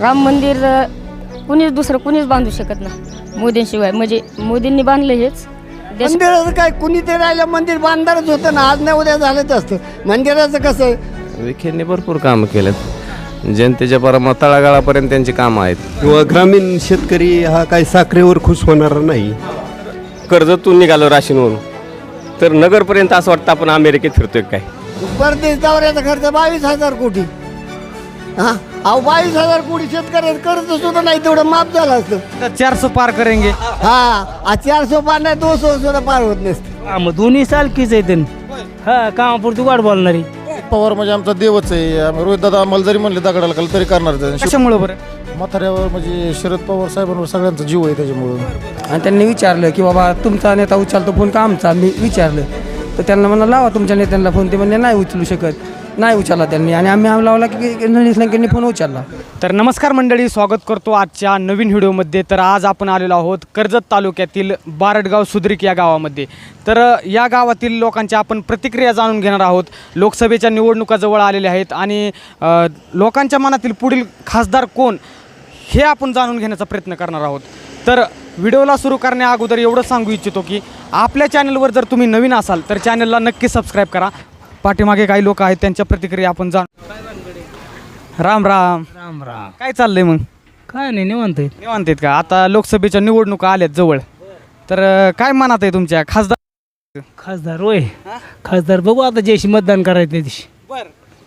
राम मंदिर कुणीच दुसरं कुणीच बांधू शकत नाही. मोदींशिवाय म्हणजे मोदींनी बांधलं हेच. मंदिराचं काय कुणी ते राहिलं मंदिर बांधणारच होतं ना? आज नाही उद्या झालंच असतं. मंदिराचं कसं विखेंनी भरपूर कामं केलेत. जनतेच्या परमा तळागाळापर्यंत त्यांची कामं आहेत. किंवा ग्रामीण शेतकरी हा काही साखरेवर खुश होणार नाही. कर्जतून निघालो राशीनवरून तर नगरपर्यंत असं वाटतं आपण अमेरिकेत फिरतोय काय? परदेश दौऱ्याचा खर्च बावीस हजार कोटी. हा? अहो बावीस हजार कोटी शेतकऱ्याचं कर्ज सुद्धा नाही तेवढं माफ झालं असतं. चार सौ पार करेंगे. हा आ चारशे पार नाही दोनशे सुद्धा पार होत नसते. हा मग दोन्ही सारखीच आहे त्यांनी हा कामापुरती वाट बोलणारी. पवार म्हणजे आमचा देवच आहे. आम्ही रोहित दादा आम्हाला जरी म्हणले दगडाला खाली तरी करणार कशामुळे बरं? म्हाताऱ्यावर म्हणजे शरद पवार साहेबांवर सगळ्यांचा जीव आहे त्याच्यामुळं. आणि त्यांनी विचारलं की बाबा तुमचा नेता उचलतो फोन का आमचा? मी विचारलं. तर त्यांना म्हणलं लावा तुमच्या नेत्यांना फोन. ते म्हणले नाही उचलू शकत. नाही उचलला त्यांनी. आणि आम्ही लावला की नलिस लंकेंनी फोन उचलला. तर नमस्कार मंडळी स्वागत करतो आजच्या नवीन व्हिडिओमध्ये. तर आज आपण आलेलो आहोत कर्जत तालुक्यातील बारडगाव सुद्रिक या गावामध्ये. तर या गावातील लोकांच्या आपण प्रतिक्रिया जाणून घेणार आहोत. लोकसभेच्या निवडणुका जवळ आलेल्या आहेत आणि लोकांच्या मनातील पुढील खासदार कोण हे आपण जाणून घेण्याचा प्रयत्न करणार आहोत. तर व्हिडिओला सुरू करण्या अगोदर एवढं सांगू इच्छितो की आपल्या चॅनलवर जर तुम्ही नवीन असाल तर चॅनलला नक्की सबस्क्राईब करा. पाठीमागे काही लोक आहेत त्यांच्या प्रतिक्रिया आपण जाण. राम राम. राम राम. काय चाललंय मग? काय नाही निवांत आहे निवांत आहेत का? आता लोकसभेच्या निवडणुका आल्यात जवळ. तर अं, काय मनात आहे तुमच्या? खासदार? खासदार होय. खासदार बघू आता ज्याशी मतदान करायचं त्या दिवशी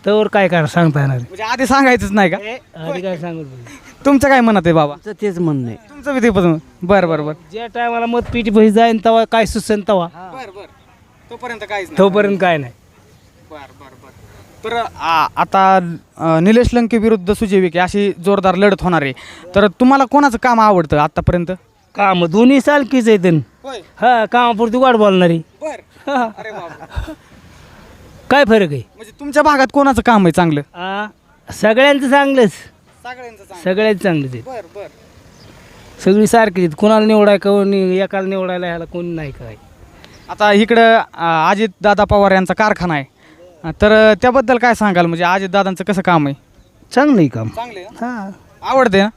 तर काय करा सांगता येणार म्हणजे आधी सांगायचंच नाही का? आधी काय सांगत बघू. तुमचं काय मनात आहे बाबा? तेच म्हणणं आहे. तुमचं विधी पण बरं बरं बरं. ज्या टायमाला मत पिटी पैसे जाईन तेव्हा काय सुचन तेव्हा बरं बरं. तोपर्यंत काहीच तोपर्यंत काय नाही. बरं बरं बरं. तर आ- आता अं, निलेश लंके विरुद्ध सुजय विखे अशी जोरदार लढत होणार आहे. तर तुम्हाला कोणाचं काम आवडतं आतापर्यंत? काम दोन्ही सारखीच आहे त्यांनी हा कामापुरती वाट बोलणारी. हा. काय फरक आहे? म्हणजे तुमच्या भागात कोणाचं काम आहे चांगलं? आ, सगळ्यांचं चांगलंच. सगळ्याच चांगलंच आहे. सगळी सारखीच आहेत. कोणाला निवडाय कोणी एकाला निवडायला ह्याला कोणी नाही काय. आता इकडं अजित दादा पवार यांचा कारखाना आहे. तर त्याबद्दल काय सांगाल? म्हणजे अजित दादांचं कसं काम आहे? चांगलं आहे काम चांगले हा. आवडते ना?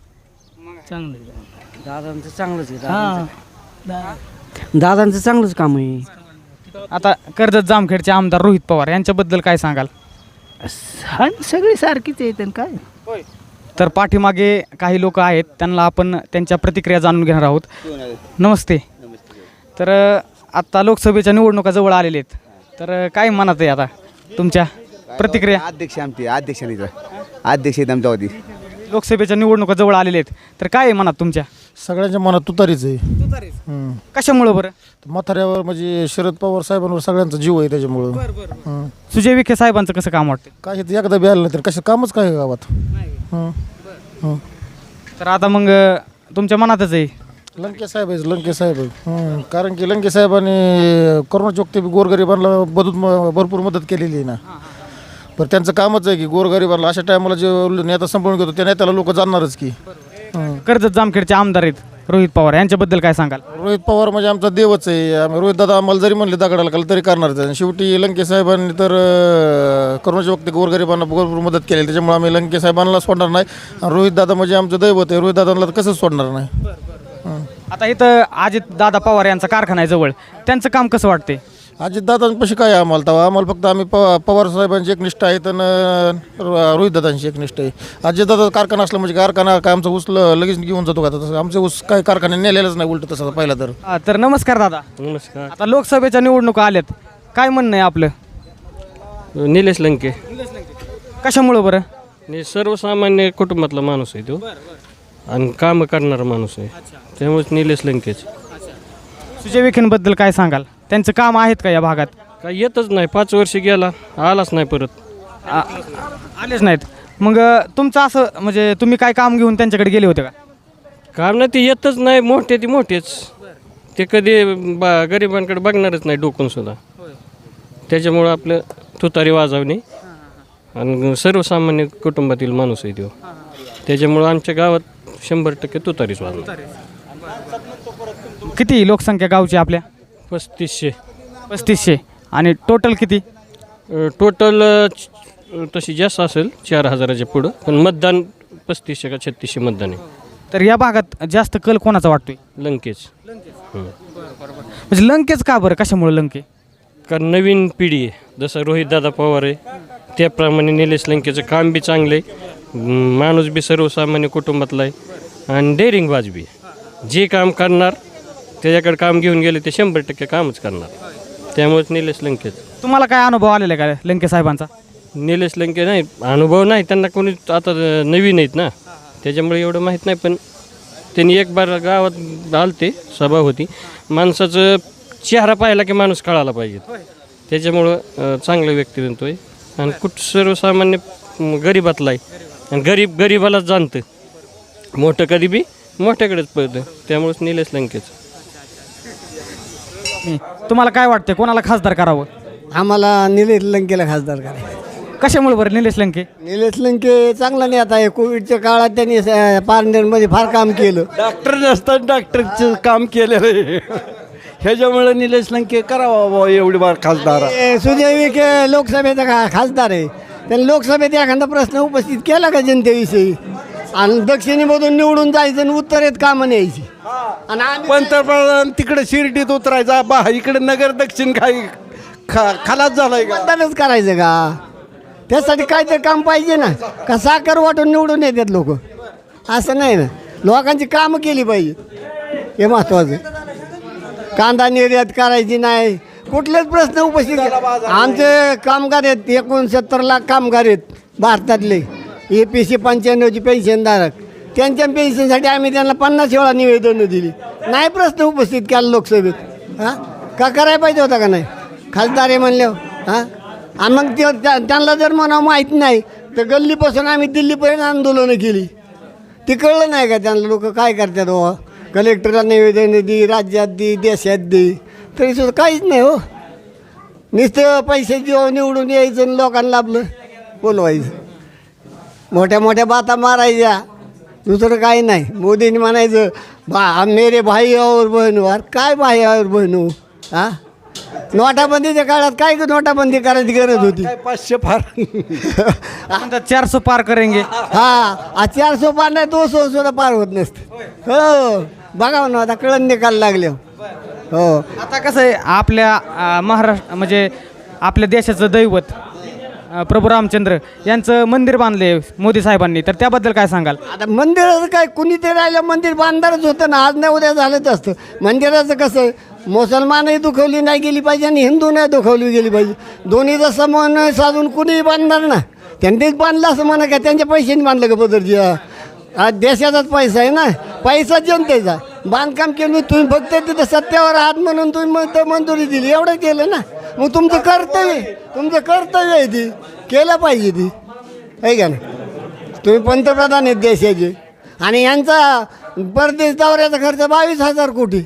चांगलं आहे दादांचं चांगलंच आहे हा. दादांचं. चांगलंच काम आहे. आता कर्जत जामखेडचे आमदार रोहित पवार यांच्याबद्दल काय सांगाल? हा सगळी सारखीच आणि काय? तर पाठीमागे काही लोक आहेत त्यांना आपण त्यांच्या प्रतिक्रिया जाणून घेणार आहोत. नमस्ते. तर अं, आता लोकसभेच्या निवडणुका जवळ आलेल्या आहेत. तर काय मनात आहे आता? तुमच्या प्रतिक्रिया? अध्यक्ष आमचे अध्यक्ष नाही अध्यक्ष आहेत आमच्या वती लोकसभेच्या निवडणुका जवळ आलेल्या आहेत. तर काय आहे मनात तुमच्या? सगळ्यांच्या मनात तुतारीच आहे. हम्म. कशामुळं बरं? म्हाताऱ्यावर म्हणजे शरद पवार साहेबांवर सगळ्यांचा जीव आहे त्याच्यामुळं. हम्म. सुजय विखे साहेबांचं कसं काम वाटतं काय ते एकदा बी आलं नाही तर कसं कामच काय आहे गावात? हम्म. हम्म. तर आता मग अं, तुमच्या मनातच आहे. लंके साहेब आहे लंके साहेब आहे. कारण की लंके साहेबांनी करोनाच्या वक्ती गोरगरिबांना मदत म- भरपूर मदत केलेली आहे ना. बरं त्यांचं कामच आहे की गोरगरिबांना अशा टायमाला जे नेता संपवून घेतो त्या नेत्याला लोक जाणणारच की. हम्म. कर्जत जामखेडचे आमदार आहेत रोहित पवार यांच्याबद्दल काय सांगाल? रोहित पवार म्हणजे आमचा देवच आहे. आम्ही रोहित दादा आम्हाला जरी म्हणले दगडाला खाली तरी करणारच आहे. शेवटी लंके साहेबांनी तर अं, करोनाच्या वक्ती गोरगरिबांना भरपूर मदत केली. त्याच्यामुळे आम्ही लंके साहेबांना सोडणार नाही. आणि रोहित दादा म्हणजे आमचं दैवत आहे. रोहित दादांना तर कसंच सोडणार नाही? हं. आता इथं अजित दादा पवार यांचा कारखाना आहे जवळ. त्यांचं काम कसं वाटते अजित दादांपाशी काय आहे आम्हाला तेव्हा? आम्हाला फक्त आम्ही प पवार साहेबांची एक निष्ठा आहे आणि रोहित दादांची एक निष्ठा आहे. अजित दादा कारखाना असला म्हणजे कारखाना काय आमचं ऊस ल- लगेच घेऊन जातो का? तसं आमचं ऊस काय कारखान्यात नेलेलंच नाही उलट तसं पहिला तर. हा, तर नमस्कार दादा. नमस्कार. आता लोकसभेच्या निवडणुका आल्यात. काय म्हणणं आहे आपलं? निलेश लंके. कशामुळं बरं? नि सर्वसामान्य कुटुंबातला माणूस आहे तो. आणि काम करणारा माणूस आहे. त्यामुळेच निलेश लंकेच सुजय विखेंबद्दल काय सांगाल? त्यांचं काम आहेत का या भागात? काय येतच नाही. पाच वर्ष गेला. आलाच नाही परत. आ- आलेच नाहीत. मग अं, तुमचं असं म्हणजे तुम्ही काय काम घेऊन त्यांच्याकडे गेले होते का? काम नाही ते येतच नाही. मोठे ते मोठेच. ते कधी बा गरिबांकडे बघणारच नाही डोकून सुद्धा. त्याच्यामुळं आपलं तुतारी वाजवणे. आणि सर्वसामान्य कुटुंबातील माणूस आहे तो. त्याच्यामुळं आमच्या गावात शंभर टक्के तुतारीच वाजणार किती लोकसंख्या गावची आपल्या? पस्तीसशे. पस्तीसशे. आणि टोटल किती? टोटल तशी जास्त असेल चार हजाराच्या पुढं. पण मतदान पस्तीसशे का छत्तीसशे मतदान आहे. तर या भागात जास्त कल कोणाचा वाटतोय? लंकेच. हं. म्हणजे लंकेच का बरं? कशामुळे लंके? कारण नवीन पिढी आहे. जसं रोहितदादा पवार आहे त्याप्रमाणे निलेश लंकेचं काम बी चांगलं आहे. माणूस बी सर्वसामान्य कुटुंबातला आहे. आणि डेअरिंग बी. आहे जे काम करणार त्याच्याकडे काम घेऊन गेले ते शंभर टक्के कामच करणार. त्यामुळेच निलेश लंकेच. तुम्हाला काय अनुभव आलेला आहे का लंके साहेबांचा? निलेश लंके नाही अनुभव नाही त्यांना कोणी आता नवीन आहेत ना. त्याच्यामुळे एवढं माहीत नाही पण त्यांनी एक बार गावात आलते सभा होती. माणसाचं चेहरा पाहिला की माणूस कळाला पाहिजे. त्याच्यामुळं अं, चांगलं व्यक्तिमत्व आहे आणि कुठ सर्वसामान्य म, गरीबातला आहे. आणि गरीब गरीबालाच जाणतं. मोठं कधी बी मोठ्याकडेच पळतं. त्यामुळेच निलेश लंकेच. तुम्हाला काय वाटतं कोणाला खासदार करावं? आम्हाला निलेश लंकेला खासदार करायचं कशामुळे बरं निलेश लंके? निलेश लंके चांगला नाही आता हे कोविडच्या काळात त्यांनी स- पारनेरमध्ये फार काम केलं. डॉक्टर नसतात डॉक्टरचं काम केलेलं आहे. ह्याच्यामुळे निलेश लंके करावा बुवा एवढी बार खासदार. हे सुजय विखे लोकसभेचा खा खासदार आहे. त्यांनी लोकसभेत एखादा प्रश्न उपस्थित केला का जनतेविषयी? आणि दक्षिणेमधून निवडून जायचं आणि उत्तरेत कामं न्यायची. आणि आम्ही पंतप्रधान तिकडे शिर्डीत उतरायचा बा इकडे नगर दक्षिण काही खा खालाच झालाय का? मतदानच करायचं का? त्यासाठी काहीतरी काम पाहिजे ना. का साखर वाटून निवडून येतात लोक? असं नाही ना. लोकांची कामं केली पाहिजे. हे महत्त्वाचं कांदा निर्यात करायची नाही. कुठलेच प्रश्न उपस्थित आमचे कामगार आहेत एकोणसत्तर लाख कामगार आहेत भारतातले. ए पी सी पंच्याण्णवची पेन्शनधारक. त्यांच्या पेन्शनसाठी आम्ही त्यांना पन्नास वेळा निवेदनं दिली. नाही प्रश्न उपस्थित केला लोकसभेत. हां? का करायला पाहिजे होता का नाही? खासदार आहे म्हणल्यावर. हां? आणि मग ते त्या- त्यांना जर म्हणावं माहीत नाही तर गल्लीपासून आम्ही दिल्लीपर्यंत आंदोलनं केली. ते कळलं नाही का त्यांना लोक काय करतात हो कलेक्टरला निवेदन दे राज्यात दे देशात दे. तरी सुद्धा काहीच नाही हो. नुसतं पैसे जेव्हा निवडून यायचं आणि लोकांना आपलं बोलवायचं. मोठ्या मोठ्या बाता मारायच्या. दुसरं काही नाही. मोदींनी म्हणायचं बा मेरे भाई और बहिणवार काय भाई और बहिणू हा? नोटाबंदीच्या काळात काय ग नोटाबंदी करायची गरज होती? काय पाचशे फार म्हणतात चारशे पार करेंगे. हा चारशे पार नाही दोनशे सुद्धा पार होत नसते. हो. बघा ना आता कळण निकाल लागले. हो. आता कसं आहे आपल्या अं, महाराष्ट्र म्हणजे आपल्या देशाचं दैवत अं, प्रभू रामचंद्र यांचं मंदिर बांधले मोदी साहेबांनी. तर त्याबद्दल काय सांगाल? आता मंदिराचं काय कुणीतरी राहिलं मंदिर बांधणारच होतं ना. आज नाही उद्या झालंच असतं. मंदिराचं कसं मुसलमानही दुखवली नाही गेली पाहिजे आणि हिंदू नाही दुखवली गेली पाहिजे. दोन्हीचा समन्वय साधून कुणीही बांधणार ना. त्यांनीच बांधलं असं म्हणा का त्यांच्या पैशाने बांधलं का पदरजी आज देशाचाच पैसा आहे ना? पैसा जनतेचा बांधकाम केलं तुम्ही फक्त तिथं सत्यावर आहात म्हणून तुम्ही मग मंजुरी दिली. एवढं केलं ना? मग तुमचं कर्तव्य तुमचं कर्तव्य आहे ती. केलं पाहिजे ती. आहे का ना तुम्ही पंतप्रधान आहेत देशाचे. आणि यांचा परदेश दौऱ्याचा खर्च बावीस हजार कोटी.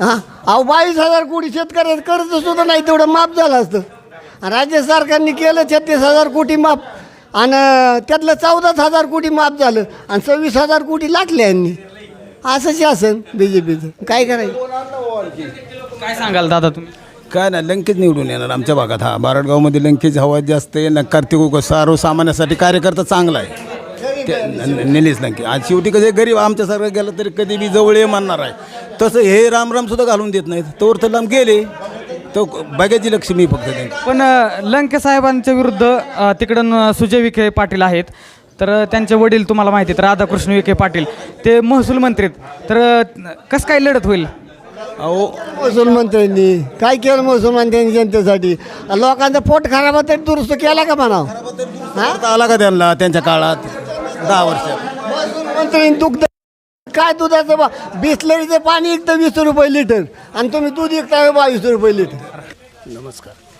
हां? अहो बावीस हजार कोटी शेतकऱ्याचं कर्जसुद्धा नाही तेवढं माफ झालं असतं. राज्य सरकारने केलं छत्तीस हजार कोटी माफ. आणि त्यातलं चौदाच हजार कोटी माफ झालं आणि सव्वीस हजार कोटी लाटले यांनी. असं शासन बी जे पीचं काय करायचं? काय सांगाल दादा तुम्ही? काय नाही लंकेच निवडून येणार आमच्या भागात. हा बारडगावमध्ये लंकेच हवा जास्त आहे न कार्तिक उग सर्वसामान्यासाठी कार्यकर्ता चांगला आहे. ते निलेश लंके. आज शेवटी कधी गरीब आमच्यासारखं गेलं तरी कधी बी जवळ ये म्हणणार आहे. तसं हे रामराम सुद्धा घालून देत नाहीत. तोवर तर लांब गेले. तो बघायची लक्ष्मी फक्त त्यांची पण अं, लंके साहेबांच्या विरुद्ध अं, तिकडून अं, सुजय विखे पाटील आहेत. तर अं, त्यांचे वडील तुम्हाला माहिती आहेत राधाकृष्ण विखे पाटील. ते महसूल मंत्री आहेत. तर अं, कसं काय लढत होईल? अहो महसूल मंत्र्यांनी. काय केलं महसूल मंत्र्यांनी जनतेसाठी? लोकांचं पोट खराब होतं तरी दुरुस्त केला का म्हणावं? आला का त्यांना त्यांच्या काळात? दहा वर्षात. महसूल मंत्र्यांनी दुग्ध काय दुधाचं बा? बिसलरीचं पाणी विकतं वीस रुपये लिटर. आणि तुम्ही दूध विकता बावीस रुपये लिटर?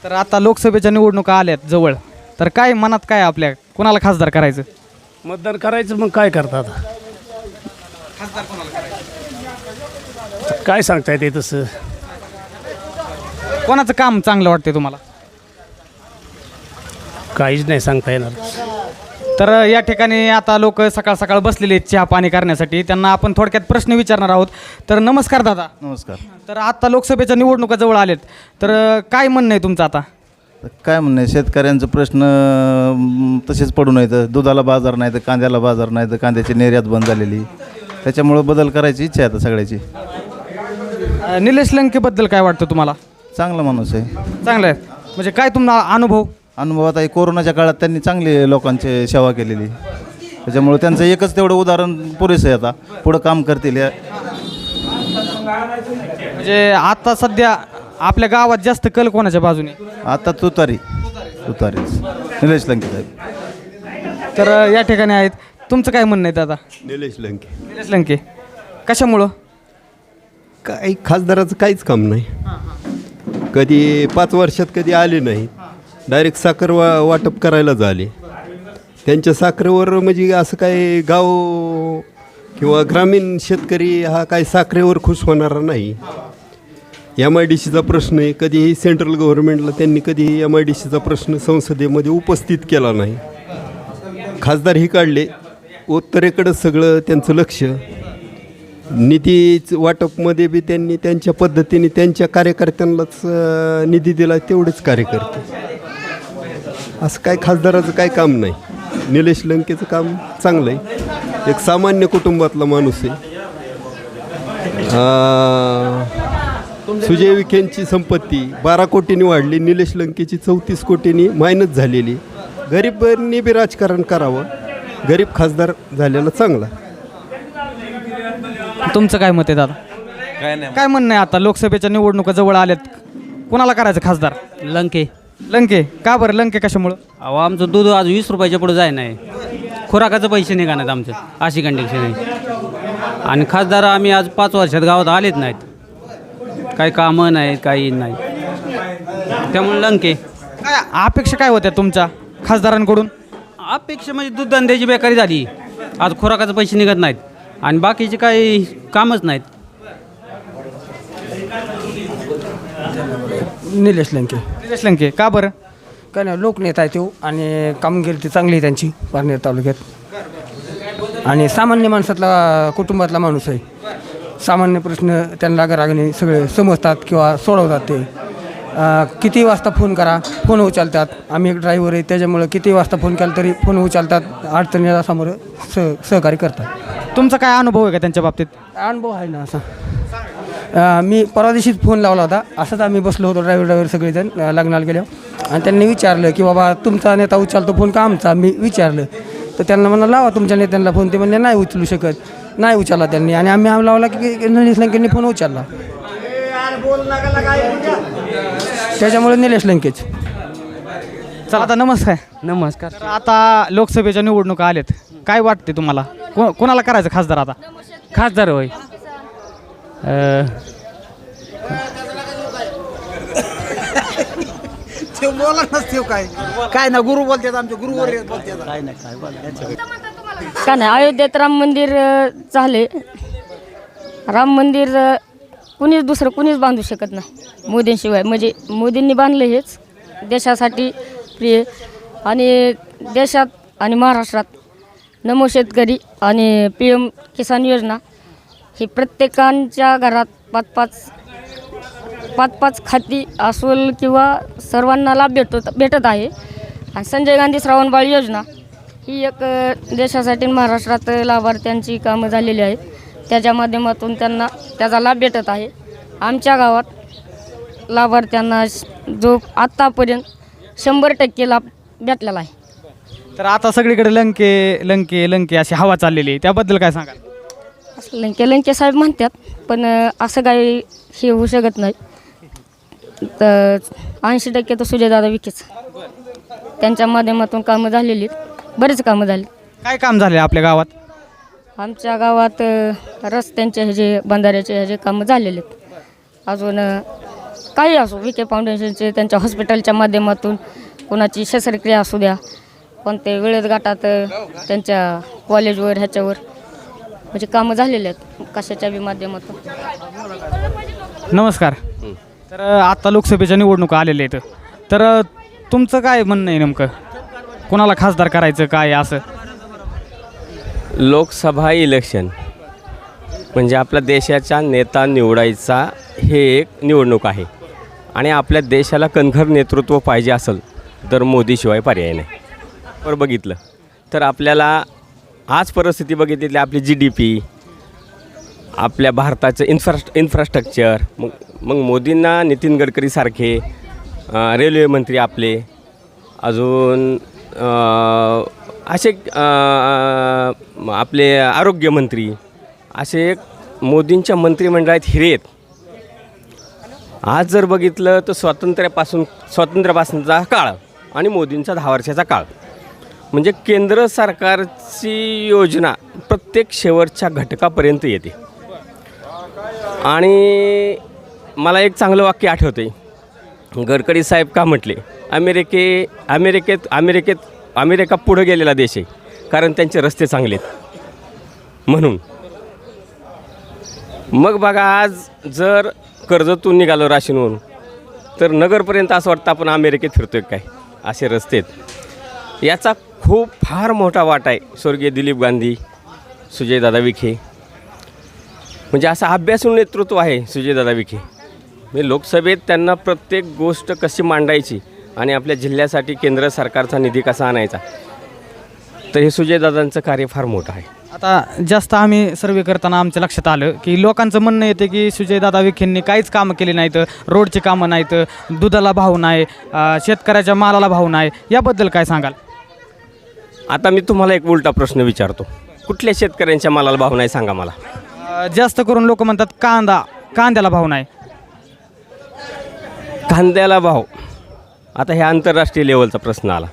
तर आता लोकसभेच्या निवडणुका आल्यात जवळ. तर काय मनात काय आपल्या? कोणाला खासदार करायचं? मतदान करायचं मग काय करतात काय सांगता येते तसं? कोणाचं काम चांगलं वाटते तुम्हाला? काहीच नाही सांगता येणार. तर या ठिकाणी आता लोक सकाळ सकाळ बसलेले आहेत चहा पाणी करण्यासाठी. त्यांना आपण थोडक्यात प्रश्न विचारणार आहोत. तर नमस्कार दादा. नमस्कार. तर आता लोकसभेच्या निवडणुका जवळ आलेत. तर काय म्हणणं आहे तुमचं आता? काय म्हणणं शेतकऱ्यांचं प्रश्न अं, तसेच पडून आहेत दुधाला बाजार नाही तर कांद्याला बाजार नाही तर कांद्याची निर्यात बंद झालेली. त्याच्यामुळं बदल करायची इच्छा आहे आता सगळ्याची. अ, निलेश लंकेबद्दल काय वाटतं तुम्हाला? चांगला माणूस आहे. चांगलं आहे. म्हणजे काय तुम्हाला अनुभव? अनुभव आता हे कोरोनाच्या काळात त्यांनी चांगली लोकांची सेवा केलेली. त्याच्यामुळे त्यांचं एकच तेवढं उदाहरण पुरेसं आहे आता. पुढं काम करतील या. म्हणजे आता सध्या आपल्या गावात जास्त कल कोणाच्या बाजूने? आता तुतारी. तुतारीच निलेश लंके साहेब. तर या ठिकाणी आहेत. तुमचं काय म्हणणं आहे दादा? निलेश लंके. निलेश लंके. कशामुळं? काही खासदाराचं काहीच काम नाही. कधी पाच वर्षात कधी आले नाही. डायरेक्ट साखर वा वाटप करायला झाले. त्यांच्या साखरेवर म्हणजे असं काय गाव किंवा ग्रामीण शेतकरी हा काय साखरेवर खुश होणारा नाही. एम आय डी सीचा प्रश्न आहे. कधीही सेंट्रल गव्हर्नमेंटला त्यांनी कधीही एम आय डी सीचा प्रश्न संसदेमध्ये उपस्थित केला नाही. खासदारही काढले. उत्तरेकडं सगळं त्यांचं लक्ष. निधीचं वाटपमध्ये बी त्यांनी त्यांच्या पद्धतीने त्यांच्या कार्यकर्त्यांनाच निधी दिला तेवढेच कार्यकर्ते. असं काय खासदाराचं काय काम नाही. निलेश लंकेचं काम चांगलं आहे एक सामान्य कुटुंबातला माणूस आहे. सुजय विखेंची संपत्ती बारा कोटींनी वाढली निलेश लंकेची चौतीस कोटींनी मायनस झालेली. गरिबांनी बी राजकारण करावं. गरीब खासदार झालेला चांगला. तुमचं काय मत आहे दादा? काय नाही. काय म्हणणं आहे आता? लोकसभेच्या निवडणुका जवळ आल्यात. कोणाला करायचं खासदार? लंके. लंके का बरं लंके कशामुळं? अहो आमचं दूध आज वीस रुपयाच्या पुढे जाय नाही. खुराकाचं पैसे निघाणार आमचं अशी कंडिशन आहे. आणि खासदार आम्ही आज पाच वर्षात गावात आलेच नाहीत. काही कामं नाहीत काही नाही त्यामुळे लंके. काय अपेक्षा काय होत्या तुमच्या खासदारांकडून? अपेक्षा म्हणजे दूध धंद्याची बेकारी झाली. आज खुराकाचे पैसे निघत नाहीत. आणि बाकीचे काही कामच नाहीत. निलेश लंके. निलेश लंके का बरं? काय नाही लोकनेता आहे तो आणि कामगिरी ती चांगली आहे त्यांची पारनेर तालुक्यात. आणि सामान्य माणसातला कुटुंबातला माणूस आहे. सामान्य प्रश्न त्यांना रागणे सगळे समजतात किंवा सोडवतात ते. अं, किती वाजता फोन करा फोन उचलतात. आम्ही एक ड्रायव्हर आहे त्याच्यामुळं किती वाजता फोन केला तरी फोन उचलतात अडचणीला समोर सह सहकार्य करतात. तुमचा काय अनुभव आहे का त्यांच्या बाबतीत? अनुभव आहे ना असा. मी परवा दिवशीच फोन लावला होता. असंच आम्ही बसलो होतो ड्रायव्हर ड्रायव्हर सगळेजण लग्नाला गेल्यावर. आणि त्यांनी विचारलं की बाबा तुमचा नेता उचलतो फोन का आमचा? मी विचारलं. तर त्यांना म्हणलं लावा तुमच्या नेत्यांना फोन. ते म्हणले नाही उचलू शकत. नाही उचलला त्यांनी. आणि आम्ही आम्ही लावला की की निलेश लंकेंनी फोन उचलला. त्याच्यामुळे निलेश लंकेच. चला आता नमस्कार. नमस्कार. तर आता लोकसभेच्या निवडणुका आल्यात काय वाटते तुम्हाला? को कोणाला करायचं खासदार आता? खासदार होय. काय? ना गुरु बोलतात आमचे गुरुवर बोलतात. काय नाही का नाही? अयोध्येत राम मंदिर अ, झाले. राम मंदिर अ, कुणीच दुसरं कुणीच बांधू शकत नाही मोदींशिवाय. म्हणजे मोदींनी बांधलं हेच देशासाठी प्रिय. आणि देशात आणि महाराष्ट्रात नमो शेतकरी आणि पी एम किसान योजना हे प्रत्येकांच्या घरात पाच पाच पाच पाच खाती अस्वल किंवा सर्वांना लाभ भेटत भेटत आहे. आणि संजय गांधी श्रावणबाळ योजना ही एक देशासाठी महाराष्ट्रात लाभार्थ्यांची कामं झालेली आहेत. त्याच्या माध्यमातून त्यांना त्याचा लाभ भेटत आहे. आमच्या गावात लाभार्थ्यांना जो आत्तापर्यंत शंभर टक्के लाभ भेटलेला आहे. तर आता सगळीकडे लंके लंके लंके अशी हवा चाललेली आहे. त्याबद्दल काय सांगाल? लंके लंके साहेब म्हणतात पण असं काही हे होऊ शकत नाही. तर ऐंशी टक्के तर सुजयदादा विखेच. त्यांच्या माध्यमातून कामं झालेली आहेत. बरेच कामं झाली. काय काम झाले आपल्या गावात? आमच्या गावात रस्त्यांचे ह्याचे बंधाऱ्याचे ह्याचे कामं झालेले आहेत. अजून काही असो विखे फाउंडेशनचे त्यांच्या हॉस्पिटलच्या माध्यमातून कोणाची शस्त्रक्रिया असू द्या पण ते वेळेत गाठात त्यांच्या कॉलेजवर ह्याच्यावर म्हणजे कामं झालेले आहेत कशाच्या बी माध्यमातून. नमस्कार. तर अ, आता लोकसभेच्या निवडणुका आलेल्या आहेत. तर तुमचं काय म्हणणं आहे नेमकं? कोणाला खासदार करायचं काय असं? लोकसभा इलेक्शन. म्हणजे आपल्या देशाचा नेता निवडायचा हे एक निवडणूक आहे. आणि आपल्या देशाला कणखर नेतृत्व पाहिजे असेल तर मोदीशिवाय पर्याय नाही. बरं बघितलं. तर आपल्याला आज परिस्थिती बघितली तर आपली जी डी पी आपल्या भारताचं इन्फ्रा इन्फ्रास्ट्रक्चर मग मग मोदींना नितीन गडकरीसारखे रेल्वेमंत्री रेल्वे मंत्री आपले अजून असे आपले आरोग्यमंत्री असे मोदींच्या मंत्रिमंडळात हिरे आहेत. आज जर बघितलं तर स्वातंत्र्यापासून स्वातंत्र्यापासूनचा काळ आणि मोदींचा दहा वर्षाचा काळ. म्हणजे केंद्र सरकारची योजना प्रत्येक शेवटच्या घटकापर्यंत येते. आणि मला एक चांगलं वाक्य आठवते गडकरी साहेब का म्हटले अमेरिके अमेरिकेत अमेरिकेत अमेरिका पुढं गेलेला देश आहे कारण त्यांचे रस्ते चांगले आहेत. म्हणून मग बघा आज जर कर्जतून निघालो राशीनवरून तर नगरपर्यंत असं वाटतं आपण अमेरिकेत फिरतोय काय? असे रस्ते आहेत. याचा खूप फार मोठा वाटा आहे स्वर्गीय दिलीप गांधी सुजयदादा विखे. म्हणजे असं अभ्यासू नेतृत्व आहे सुजयदादा विखे. म्हणजे लोकसभेत त्यांना प्रत्येक गोष्ट कशी मांडायची आणि आपल्या जिल्ह्यासाठी केंद्र सरकारचा निधी कसा आणायचा तर हे सुजयदादांचं कार्य फार मोठं आहे. आता जास्त आम्ही सर्वे करताना आमच्या लक्षात आलं की लोकांचं म्हणणं येतं की सुजयदादा विखेंनी काहीच कामं केली नाहीत रोडची कामं नाहीत दुधाला भाव नाही शेतकऱ्याच्या मालाला भाव नाही. याबद्दल काय सांगाल? आता मी तुम्हाला एक उलटा प्रश्न विचारतो. कुठल्या शेतकऱ्यांच्या मालाला भाव नाही सांगा मला? अं, जास्त करून लोक म्हणतात कांदा. कांद्याला भाव नाही. कांद्याला भाव. आता हे आंतरराष्ट्रीय लेवलचा प्रश्न आला.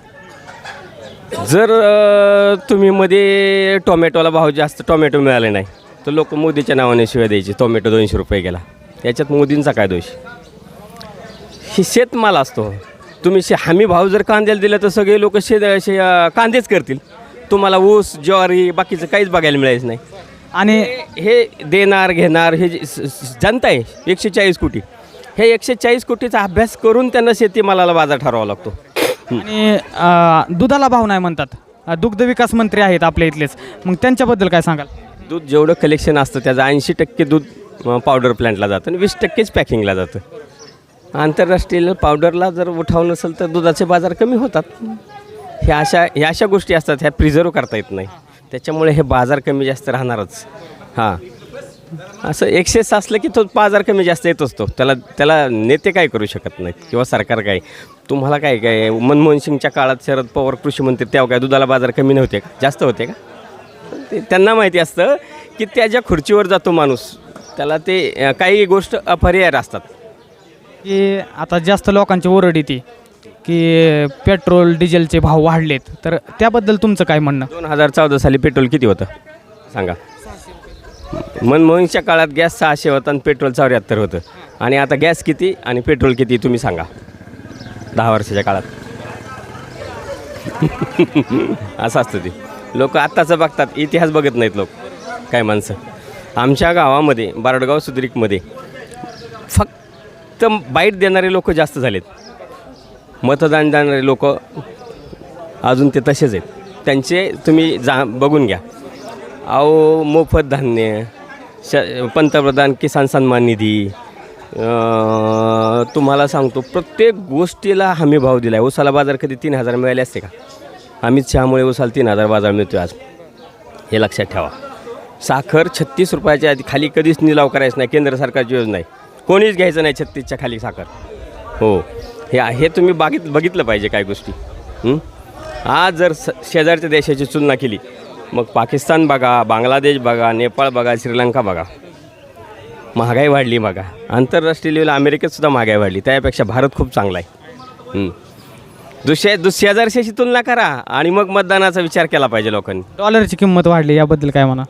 जर अ, तुम्ही मध्ये टोमॅटोला भाव जास्त टोमॅटो मिळाले नाही तर लोक मोदीच्या नावाने शिवाय द्यायचे टोमॅटो दोनशे रुपये गेला. याच्यात मोदींचा काय दोष? ही शेतमाल असतो. तुम्ही शे हमी भाव जर कांद्याला दिला तर सगळे लोक शेत शे कांदेच करतील. तुम्हाला ऊस ज्वारी बाकीचं काहीच बघायला मिळायचं नाही. आणि हे देणार घेणार हे जे स- स- जनता आहे एकशे चाळीस कोटी. हे एकशे चाळीस कोटीचा अभ्यास करून त्यांना शेतीमालाला बाजार ठरवावा लागतो. आणि अं, दुधाला भाव नाही म्हणतात. अं, दुग्ध विकास मंत्री आहेत आपल्या इथलेच. मग त्यांच्याबद्दल काय सांगाल? दूध जेवढं कलेक्शन असतं त्याचं ऐंशी टक्के दूध पावडर प्लॅन्टला जातं आणि वीस टक्केच पॅकिंगला जातं. आंतरराष्ट्रीय पावडरला जर उठाव नसेल तर दुधाचे बाजार कमी होतात. ह्या अशा ह्या अशा गोष्टी असतात ह्या प्रिझर्व करता येत नाही. त्याच्यामुळे हे बाजार कमी जास्त राहणारच. हां. असं एक्सेस असलं की तो बाजार कमी जास्त येत असतो. त्याला त्याला नेते काय करू शकत नाहीत किंवा सरकार काय? तुम्हाला काय काय मनमोहन सिंगच्या काळात शरद पवार कृषी मंत्री तेव्हा काय दुधाला बाजार कमी नव्हते का? जास्त होते का? ते त्यांना माहिती असतं की त्या ज्या खुर्चीवर जातो माणूस त्याला ते काही गोष्ट अपरिहार असतात. की आता जास्त लोकांची ओरड येते की पेट्रोल डिझेलचे भाव वाढलेत. तर त्याबद्दल तुमचं काय म्हणणं? दोन हजार चौदा साली पेट्रोल किती होतं? सांगा. मनमोहनच्या काळात गॅस सहाशे होता आणि पेट्रोल चौऱ्याहत्तर होतं. आणि आता गॅस किती आणि पेट्रोल किती तुम्ही सांगा. दहा वर्षाच्या काळात. असं असतं ते. लोक आत्ताचं बघतात इतिहास बघत नाहीत लोक. काय माणसं. आमच्या गावामध्ये बारडगाव सुद्रिकमध्ये फक्त बाईट देणारे लोक जास्त झालेत. मतदान देणारे लोक अजून ते तसेच आहेत. त्यांचे तुम्ही जा बघून घ्या. अहो मोफत धान्य श पंतप्रधान किसान सन्मान निधी तुम्हाला सांगतो प्रत्येक गोष्टीला हमी भाव दिला आहे उसाला बाजार कधी तीन हजार मिळाले असते का? आम्ही चहामुळे उसाला तीन हजार बाजार मिळतो आज. हे लक्षात ठेवा. साखर छत्तीस रुपयाच्या आधी खाली कधीच निलाव करायचं नाही केंद्र सरकारची योजना आहे. कोणीच घ्यायचं नाही छत्तीसच्या खाली साखर. हो. हे हे तुम्ही बागित बघितलं पाहिजे काय गोष्टी. आज जर स शेजारच्या देशाची तुलना केली मग पाकिस्तान बघा बांगलादेश बघा नेपाळ बघा श्रीलंका बघा. महागाई वाढली बघा. आंतरराष्ट्रीय लेवल अमेरिकेतसुद्धा महागाई वाढली. त्यापेक्षा भारत खूप चांगला आहे. दुसऱ्या दुसऱ्या दुस शेजारशाशी तुलना करा आणि मग मतदानाचा विचार केला पाहिजे लोकांनी. डॉलरची किंमत वाढली याबद्दल काय म्हणा?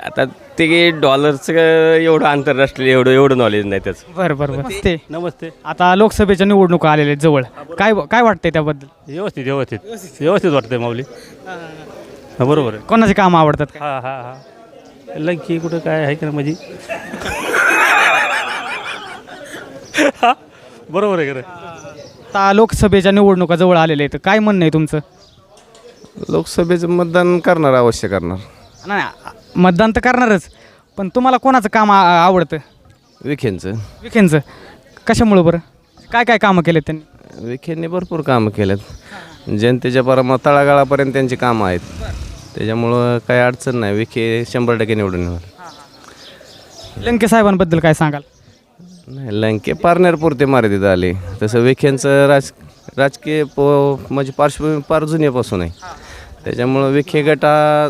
आता ते डॉलरचं एवढं आंतरराष्ट्रीय एवढं एवढं नॉलेज नाही त्याचं. बरं बरं बरं. ते नमस्ते. आता लोकसभेच्या निवडणुका आलेल्या आहेत जवळ. काय काय वाटतंय त्याबद्दल? व्यवस्थित व्यवस्थित. व्यवस्थित वाटतंय माऊली. हा, बरोबर आहे. कोणाचे काम आवडतात काय? हा हा हा. लंकी कुठं काय आहे का ना माझी? बरोबर आहे खरं. आता लोकसभेच्या निवडणुका जवळ आलेल्या आहेत. काय म्हणणं आहे तुमचं? लोकसभेचं मतदान करणार अवश्य करणार. नाही मतदान तर करणारच पण तुम्हाला कोणाचं काम आ- आवडतं? विखेंचं. विखेंचं. कशामुळं बरं? काय काय कामं केले त्यांनी? विखेंनी भरपूर कामं केलेत. जनतेच्या परमा तळागाळापर्यंत त्यांची कामं आहेत. त्याच्यामुळं काही अडचण नाही. विखे शंभर टक्के निवडून येणार. लंके साहेबांबद्दल काय सांगाल? नाही लंके पारनेरपुरते मर्यादित आले. तसं विखेंचं राज राजकीय प म्हणजे पार्श्वभूमी फार जुन्यापासून आहे. त्याच्यामुळं विखे गटा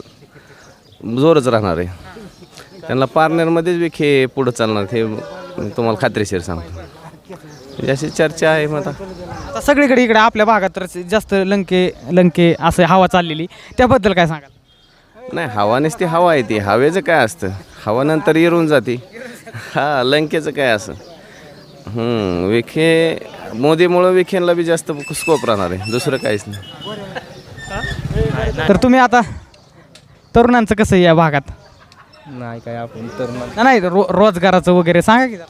जोरच राहणार आहे. त्यांना पारनेरमध्येच विखे पुढं चालणार हे तुम्हाला खात्रीशीर सांगतो. म्हणजे अशी चर्चा आहे मग आता. सगळीकडे इकडे आपल्या भागात तर जास्त लंके लंके असं हवा चाललेली. त्याबद्दल काय सांगाल? नाही हवानेच ती हवा आहे ती. हवेचं काय असतं? हवा नंतर येरून जाते. हा लंकेचं काय असं? विखे मोदीमुळं विखेंना बी जास्त स्कोप राहणार आहे. दुसरं काहीच नाही. तर तुम्ही आता तरुणांचं कसं आहे या भागात नाही काय आपण तर नाही रो रोजगाराचं वगैरे सांगा की जरा.